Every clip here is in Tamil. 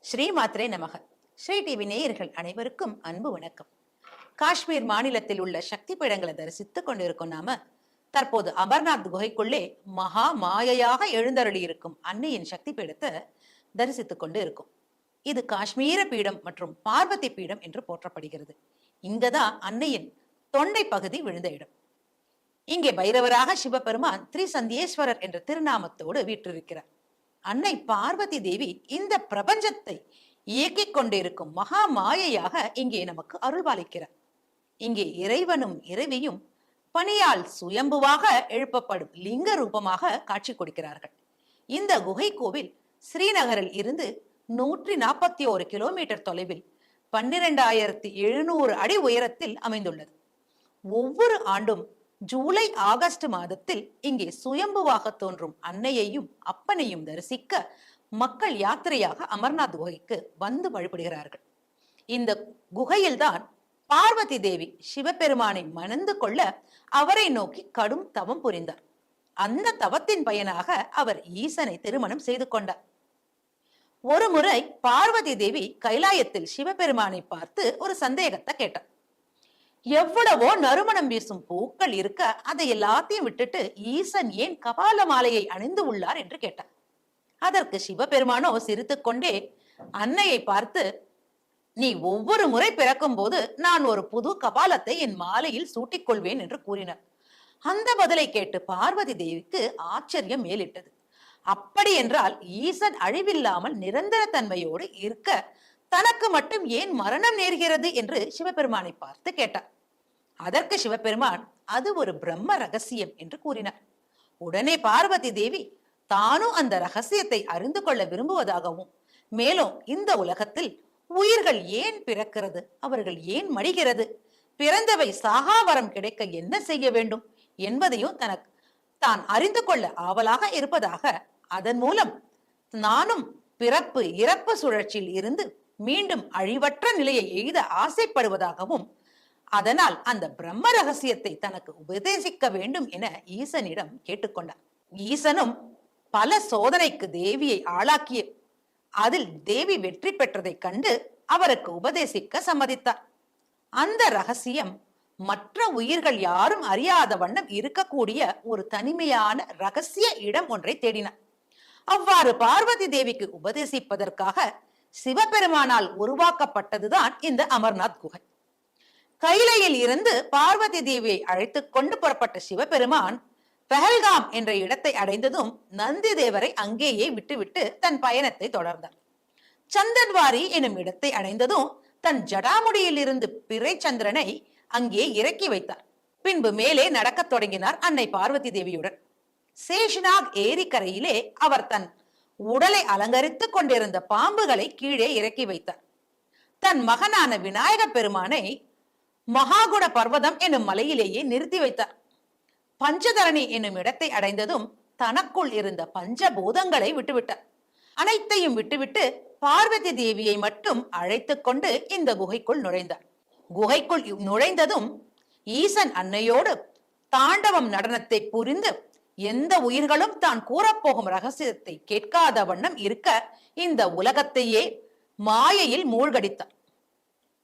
ஸ்ரீ மாத்ரே நமக. ஸ்ரீ டிவி நேயர்கள் அனைவருக்கும் அன்பு வணக்கம். காஷ்மீர் மாநிலத்தில் உள்ள சக்தி பீடங்களை தரிசித்துக் கொண்டிருக்கும் நாம தற்போது அமர்நாத் குகைக்குள்ளே மகா மாயையாக எழுந்தருளி இருக்கும் அன்னையின் சக்தி பீடத்தை தரிசித்துக் கொண்டு இருக்கும். இது காஷ்மீர பீடம் மற்றும் பார்வதி பீடம் என்று போற்றப்படுகிறது. இங்கதான் அன்னையின் தொண்டை பகுதி விழுந்த இடம். இங்கே பைரவராக சிவபெருமான் திரிசந்தியேஸ்வரர் என்ற திருநாமத்தோடு வீற்றிருக்கிறார். அன்னை பார்வதி தேவி இந்த பிரபஞ்சத்தை இயக்கிக் கொண்டிருக்கும் மகா மாயையாக இங்கே நமக்கு அருள்பாலிக்கிறார் இங்கே இறைவனும் இறைவியும் பணியால் சுயம்புவாக எழுப்பப்படும் லிங்க ரூபமாக காட்சி கொடுக்கிறார்கள். இந்த குகை கோவில் ஸ்ரீநகரில் இருந்து நூற்றி நாற்பத்தி ஒரு கிலோமீட்டர் தொலைவில் பன்னிரெண்டாயிரத்தி எழுநூறு அடி உயரத்தில் அமைந்துள்ளது. ஒவ்வொரு ஆண்டும் ஜூலை ஆகஸ்ட் மாதத்தில் இங்கே சுயம்புவாக தோன்றும் அன்னையையும் அப்பனையும் தரிசிக்க மக்கள் யாத்திரையாக அமர்நாத் குகைக்கு வந்து வழிபடுகிறார்கள். இந்த குகையில்தான் பார்வதி தேவி சிவபெருமானை மணந்து கொள்ள அவரை நோக்கி கடும் தவம் புரிந்தார். அந்த தவத்தின் பயனாக அவர் ஈசனை திருமணம் செய்து கொண்டார். ஒரு முறை பார்வதி தேவி கைலாயத்தில் சிவபெருமானை பார்த்து ஒரு சந்தேகத்தை கேட்டார். எவ்வளவோ நறுமணம் வீசும் பூக்கள் இருக்க அதை எல்லாத்தையும் விட்டுட்டு ஈசன் ஏன் கபால மாலையை அணிந்து உள்ளார் என்று கேட்டார். அதற்கு சிவபெருமானோ சிரித்துக் கொண்டே அன்னையை பார்த்து நீ ஒவ்வொரு முறை பிறக்கும் போது நான் ஒரு புது கபாலத்தை என் மாலையில் சூட்டிக் கொள்வேன் என்று கூறினார். அந்த பதிலை கேட்டு பார்வதி தேவிக்கு ஆச்சரியம் மேலிட்டது. அப்படி என்றால் ஈசன் அழிவில்லாமல் நிரந்தர தன்மையோடு இருக்க தனக்கு மட்டும் ஏன் மரணம் நேர்கிறது என்று சிவபெருமானை பார்த்து கேட்டார். அதற்கு சிவபெருமான் அது ஒரு பிரம்ம ரகசியம் என்று கூறினார். உடனே பார்வதி தேவி தானும் அந்த ரகசியத்தை அறிந்து கொள்ள விரும்புவதாகவும் மேலும் இந்த உலகத்தில் உயிர்கள் ஏன் பிறக்கிறது? அவர்கள் ஏன் மடிகிறது? பிறந்தவை சாகாவரம் கிடைக்க என்ன செய்ய வேண்டும்? என்பதையும் தனக்கு தான் அறிந்து கொள்ள ஆவலாக இருப்பதாக அதன் மூலம் நானும் பிறப்பு இறப்பு சுழற்சியில் இருந்து மீண்டும் அழிவற்ற நிலையை எய்த ஆசைப்படுவதாகவும் அதனால் அந்த பிரம்ம ரகசியத்தை தனக்கு உபதேசிக்க வேண்டும் என ஈசனிடம் கேட்டுக்கொண்டார் ஈசனும் பல சோதனைக்கு தேவியை ஆளாக்கிய அதில் தேவி வெற்றி பெற்றதைக் கண்டு அவருக்கு உபதேசிக்க சம்மதித்தார். அந்த ரகசியம் மற்ற உயிர்கள் யாரும் அறியாத வண்ணம் இருக்கக்கூடிய ஒரு தனிமையான ரகசிய இடம் ஒன்றை தேடினார் அவ்வாறு பார்வதி தேவிக்கு உபதேசிப்பதற்காக சிவபெருமானால் உருவாக்கப்பட்டதுதான் இந்த அமர்நாத் குகை. கைலையில் இருந்து பார்வதி தேவியை அழைத்து கொண்டு புறப்பட்ட சிவபெருமான் பெஹல்காம் என்ற இடத்தை அடைந்ததும் நந்தி தேவரை அங்கேயே விட்டுவிட்டு தன் பயணத்தை தொடர்ந்தார். சந்தன்வாரி எனும் இடத்தை அடைந்ததும் தன் ஜடாமுடியில் இருந்து பிறை சந்திரனை அங்கே இறக்கி வைத்தார். பின்பு மேலே நடக்கத் தொடங்கினார் அன்னை பார்வதி தேவியுடன். சேஷநாக் ஏரிக்கரையிலே அவர் தன் உடலை அலங்கரித்துக் கொண்டிருந்த பாம்புகளை கீழே இறக்கி வைத்தார். தன் மகனான விநாயக பெருமானை மகாகுண பர்வதம் எனும் மலையிலேயே நிறுத்தி வைத்தார். பஞ்சதரணி என்னும் இடத்தை அடைந்ததும் தனக்குள் இருந்த பஞ்சபூதங்களை விட்டுவிட்டார். அனைத்தையும் விட்டுவிட்டு பார்வதி தேவியை மட்டும் அழைத்துக் கொண்டு இந்த குகைக்குள் நுழைந்தார். குகைக்குள் நுழைந்ததும் ஈசன் அன்னையோடு தாண்டவம் நடனத்தை புரிந்து எந்த உயிர்களும் தான் கூறப்போகும் ரகசியத்தை கேட்காத வண்ணம் இருக்க இந்த உலகத்தையே மாயையில் மூழ்கடித்தார்.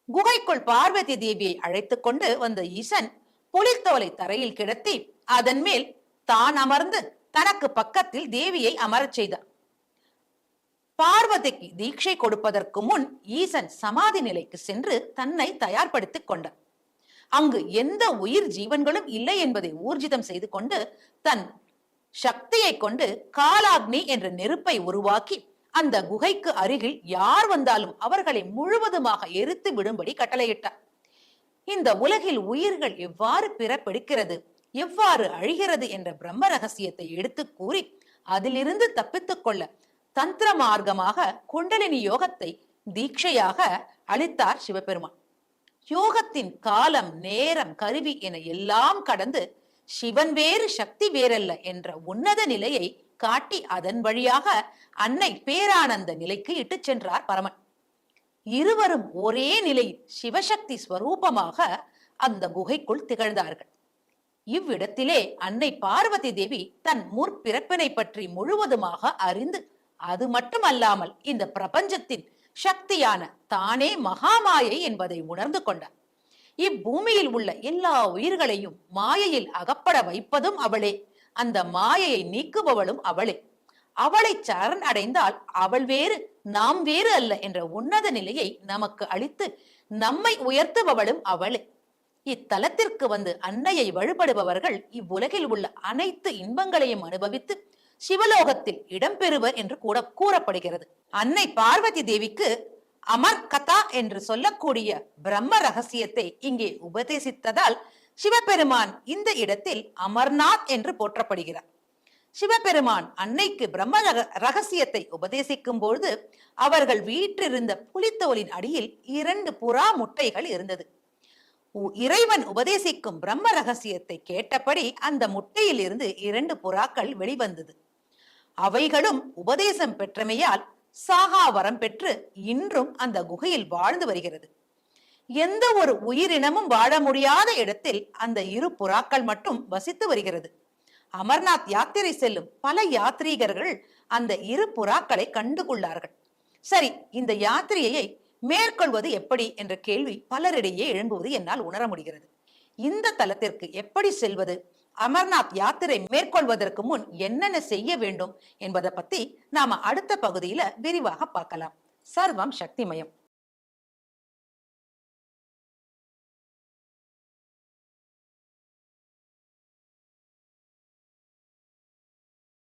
குகைக்குள் பார்வதி தேவியை அழைத்துக் கொண்டு வந்த ஈசன் புலித்தோலை தரையில் கிடத்தி அதன் மேல் தான் அமர்ந்து தனக்கு பக்கத்தில் தேவியை அமரச் செய்தார். பார்வதிக்கு தீட்சை கொடுப்பதற்கு முன் ஈசன் சமாதி நிலைக்கு சென்று தன்னை தயார்படுத்திக் கொண்டார். அங்கு எந்த உயிர் ஜீவன்களும் இல்லை என்பதை ஊர்ஜிதம் செய்து கொண்டு தன் சக்தியை கொண்டு காலாக்னி என்ற நெருப்பை உருவாக்கி அந்த குகைக்கு அருகில் யார் வந்தாலும் அவர்களை முழுவதுமாக எரித்து விடும்படி கட்டளையிட்டார். இந்த உலகில் உயிர்கள் எவ்வாறு பிறப்பெடுக்கிறது எவ்வாறு அழிகிறது என்ற பிரம்ம ரகசியத்தை எடுத்து கூறி அதிலிருந்து தப்பித்துக் கொள்ள தந்திர மார்க்கமாக குண்டலினி யோகத்தை தீட்சையாக அளித்தார் சிவபெருமான். யோகத்தின் காலம் நேரம் கருவி என எல்லாம் கடந்து சிவன் வேறு சக்தி வேறல்ல என்ற உன்னத நிலையை காட்டி அதன் வழியாக அன்னை பேரானந்த நிலைக்கு இட்டுச் சென்றார் பரமன். இருவரும் ஒரே நிலையில் சிவசக்தி ஸ்வரூபமாக அந்த குகைக்குள் திகழ்ந்தார்கள். இவ்விடத்திலே அன்னை பார்வதி தேவி தன் முற்பிறப்பினை பற்றி முழுவதுமாக அறிந்து அது மட்டுமல்லாமல் இந்த பிரபஞ்சத்தின் சக்தியான தானே மகாமாயை என்பதை உணர்ந்து கொண்டார் இப்பூமியில் உள்ள எல்லா உயிர்களையும் மாயையில் அகப்பட வைப்பதும் அவளே. அந்த மாயையை நீக்குபவளும் அவளே. அவளை சரண் அடைந்தால் அவள் வேறு நாம் வேறு அல்ல என்ற உன்னத நிலையை நமக்கு அளித்து நம்மை உயர்த்துபவளும் அவளே. இத்தலத்திற்கு வந்து அன்னையை வழிபடுபவர்கள் இவ்வுலகில் உள்ள அனைத்து இன்பங்களையும் அனுபவித்து சிவலோகத்தில் இடம்பெறுவர் என்று கூட கூறப்படுகிறது. அன்னை பார்வதி தேவிக்கு அமர் கதா என்று சொல்லக்கூடிய பிரம்ம ரகசியத்தை இங்கே உபதேசித்ததால் சிவபெருமான் இந்த இடத்தில் அமர்நாத் என்று போற்றப்படுகிறார். சிவபெருமான் அன்னைக்கு பிரம்ம ரக- ரகசியத்தை உபதேசிக்கும் பொழுது அவர்கள் வீற்றிருந்த புலித்தோலின் அடியில் இரண்டு புறா முட்டைகள் இருந்தது. உ- இறைவன் உபதேசிக்கும் பிரம்ம ரகசியத்தை கேட்டபடி அந்த முட்டையில் இருந்து இரண்டு புறாக்கள் வெளிவந்தது. அவைகளும் உபதேசம் பெற்றமையால் சாகா வரம் பெற்று இன்றும் அந்த குகையில் வாழ்ந்து வருகிறது. எந்த ஒரு உயிரினமும் வாழ முடியாத இடத்தில் அந்த இரு புறாக்கள் மட்டும் வசித்து வருகிறது. அமர்நாத் யாத்திரை செல்லும் பல யாத்ரீகர்கள் அந்த இரு புறாக்களை கண்டுகொள்ளார்கள் சரி இந்த யாத்திரையை மேற்கொள்வது எப்படி என்ற கேள்வி பலரிடையே எழும்புவது என்னால் உணர முடிகிறது. இந்த தலத்திற்கு எப்படி செல்வது? அமர்நாத் யாத்திரை மேற்கொள்வதற்கு முன் என்னென்ன செய்ய வேண்டும் என்பதை பத்தி நாம அடுத்த பகுதியில விரிவாக பார்க்கலாம். சர்வம் சக்திமயம்.